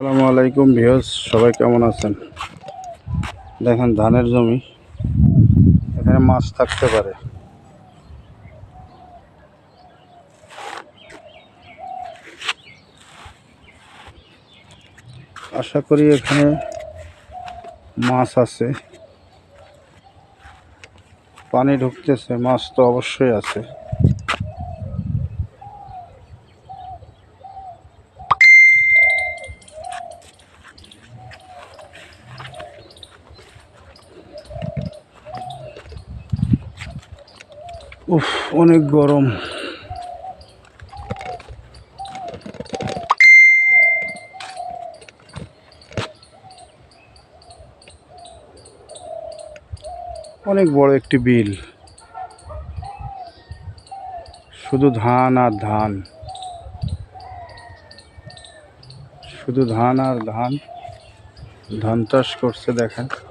আসসালামু আলাইকুম ভিউস সবাই কেমন আছেন? দেখেন ধানের জমি, এখানে মাছ থাকতে পারে। আশা করি এখানে মাছ আছে। পানি ঢুকতেছে, মাছ তো অবশ্যই আছে। উফ, অনেক গরম। অনেক বড় একটি বিল। শুধু ধান আর ধান। শুধু ধান আর ধান। ধান চাষ করছে, দেখেন।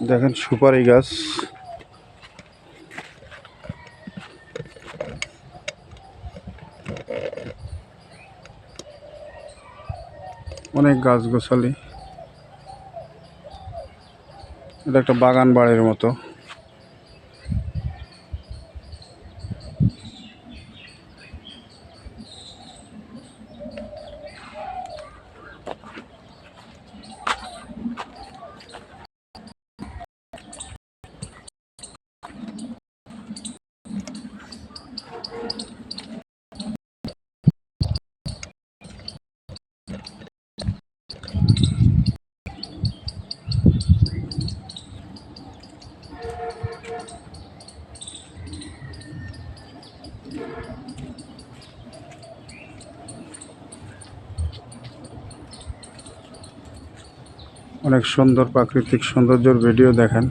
দেখেন সুপারি গাছ। অনেক গাছ গোছালি এটা একটা বাগান বাড়ির মতো। অনেক সুন্দর প্রাকৃতিক সৌন্দর্যের ভিডিও দেখেন।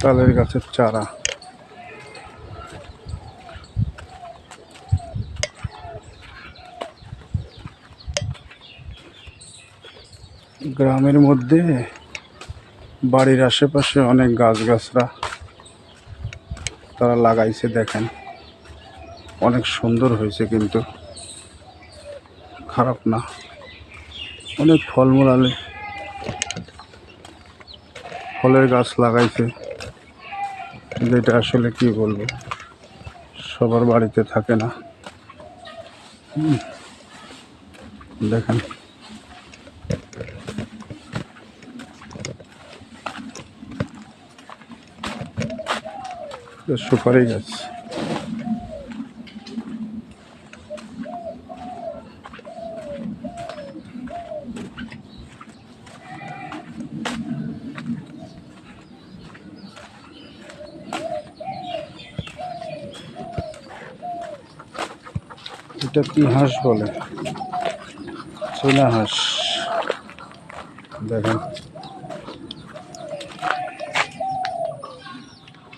তালের গাছের চারা। গ্রামের মধ্যে, বাড়ির আশেপাশে অনেক গাছগাছরা তারা লাগাইছে, দেখেন। অনেক সুন্দর হয়েছে কিন্তু। খারাপ না। অনেক ফলমূল আলে ফলের গাছ লাগাইছে। যেটা আসলে কি বলব? সবার বাড়িতে থাকে না। দেখেন। সুপারি গাছ এটা কি হাঁস বলে? চীনা হাঁস। দেখেন।